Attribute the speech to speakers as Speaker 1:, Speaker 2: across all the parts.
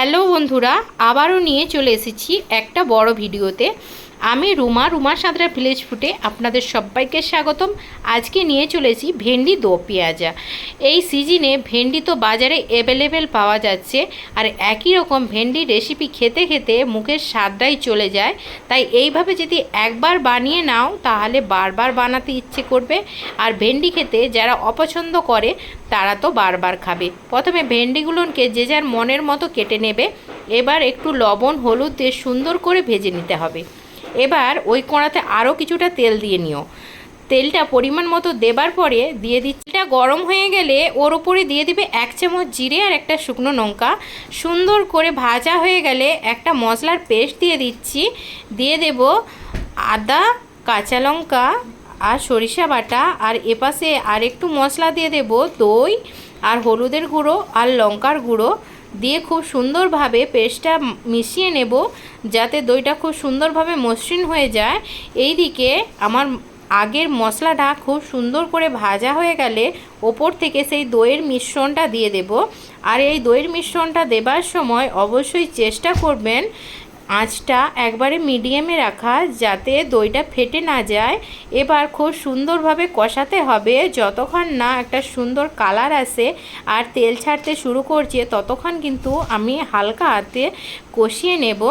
Speaker 1: Hello বন্ধুরা, আবারও নিয়ে চলে এসেছি একটা বড় ভিডিওতে। আমি রুমা রুমা সাঁতরা ভিলেজ ফুটে আপনাদের সবাইকে স্বাগতম। আজকে নিয়ে চলেছি ভেন্ডি দো পেঁয়াজা। এই সিজনে ভেন্ডি তো বাজারে অ্যাভেলেবেল পাওয়া যাচ্ছে, আর একই রকম ভেন্ডি রেসিপি খেতে খেতে মুখের স্বাদটাই চলে যায়। তাই এইভাবে যদি একবার বানিয়ে নাও, তাহলে বারবার বানাতে ইচ্ছে করবে। আর ভেন্ডি খেতে যারা অপছন্দ করে, তারা তো বারবার খাবে। প্রথমে ভেন্ডিগুলোকে যে যার মনের মতো কেটে নেবে। এবার একটু লবণ, হলুদ দিয়ে সুন্দর করে ভেজে নিতে হবে। এবার ওই কড়াতে আরও কিছুটা তেল দিয়ে নিও। তেলটা পরিমাণ মতো দেবার পরে দিয়ে দিচ্ছি। এটা গরম হয়ে গেলে ওর উপরে দিয়ে দিবে এক চামচ জিরে আর একটা শুকনো লঙ্কা। সুন্দর করে ভাজা হয়ে গেলে একটা মশলার পেস্ট দিয়ে দিচ্ছি। দিয়ে দেব আদা, কাঁচা লঙ্কা আর সরিষা বাটা। আর এপাশে আর একটু মশলা দিয়ে দেব দই আর হলুদের গুঁড়ো আর লঙ্কার গুঁড়ো। দিয়ে খুব সুন্দরভাবে পেস্টটা মিশিয়ে নেব যাতে দইটা খুব সুন্দরভাবে মসৃণ হয়ে যায়। এই দিকে আমার আগের মশলাটা খুব সুন্দর করে ভাজা হয়ে গেলে ওপর থেকে সেই দইয়ের মিশ্রণটা দিয়ে দেব। আর এই দইয়ের মিশ্রণটা দেবার সময় অবশ্যই চেষ্টা করবেন আঁচটা একবারে মিডিয়ামে রাখা যাতে দইটা ফেটে না যায়। এবার খুব সুন্দরভাবে কষাতে হবে। যতক্ষণ না একটা সুন্দর কালার আসে আর তেল ছাড়তে শুরু করছে, ততক্ষণ কিন্তু আমি হালকা হাতে কষিয়ে নেব।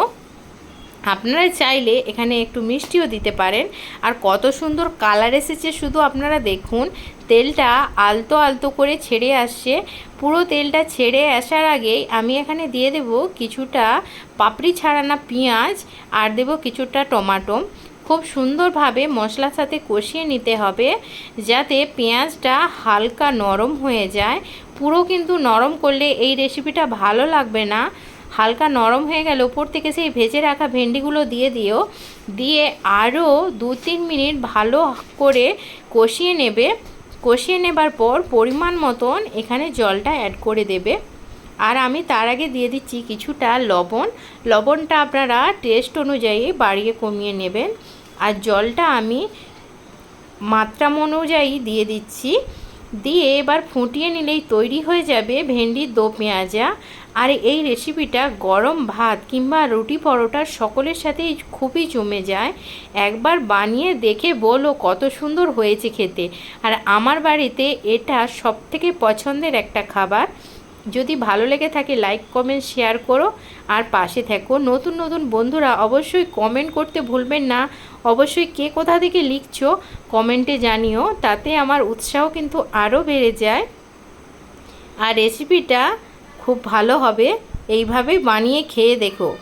Speaker 1: আপনারা চাইলে এখানে একটু মিষ্টিও দিতে পারেন। আর কত সুন্দর কালার এসেছে, শুধু আপনারা দেখুন। তেলটা আলতো আলতো করে ছেড়ে আসছে। পুরো তেলটা ছেড়ে আসার আগেই আমি এখানে দিয়ে দেব কিছুটা পাপড়ি ছাড়ানা পেঁয়াজ আর দেব কিছুটা টমাটো। খুব সুন্দরভাবে মশলার সাথে কষিয়ে নিতে হবে যাতে পেঁয়াজটা হালকা নরম হয়ে যায়। পুরো কিন্তু নরম করলে এই রেসিপিটা ভালো লাগবে না। হালকা নরম হয়ে গেলে। ওপর থেকে সেই ভেজে রাখা ভেন্ডিগুলো দিয়ে দিও। দিয়ে আরও দু তিন মিনিট ভালো করে কষিয়ে নেবে। কষিয়ে নেবার পর পরিমাণ মতন এখানে জলটা অ্যাড করে দেবে। আর আমি তার আগে দিয়ে দিচ্ছি কিছুটা লবণ। লবণটা আপনারা টেস্ট অনুযায়ী বাড়িয়ে কমিয়ে নেবেন। আর জলটা আমি মাত্রা অনুযায়ী দিয়ে দিচ্ছি। দিয়ে এবার ফুটিয়ে নিলেই তৈরি হয়ে যাবে ভেন্ডির দো পেঁয়াজা। আর এই রেসিপিটা গরম ভাত কিংবা রুটি পরোটা সকলের সাথেই খুবই জমে যায়। একবার বানিয়ে দেখে বলো কত সুন্দর হয়েছে খেতে। আর আমার বাড়িতে এটা সবথেকে পছন্দের একটা খাবার। যদি ভালো লেগে থাকে লাইক কমেন্ট শেয়ার করো। আর পাশে থেকো। নতুন নতুন বন্ধুরা অবশ্যই কমেন্ট করতে ভুলবেন না। অবশ্যই কে কোথা থেকে লিখছো কমেন্টে জানিও। তাতে আমার উৎসাহ কিন্তু আরও বেড়ে যায়। আর রেসিপিটা খুব ভালো হবে। এইভাবে বানিয়ে খেয়ে দেখো।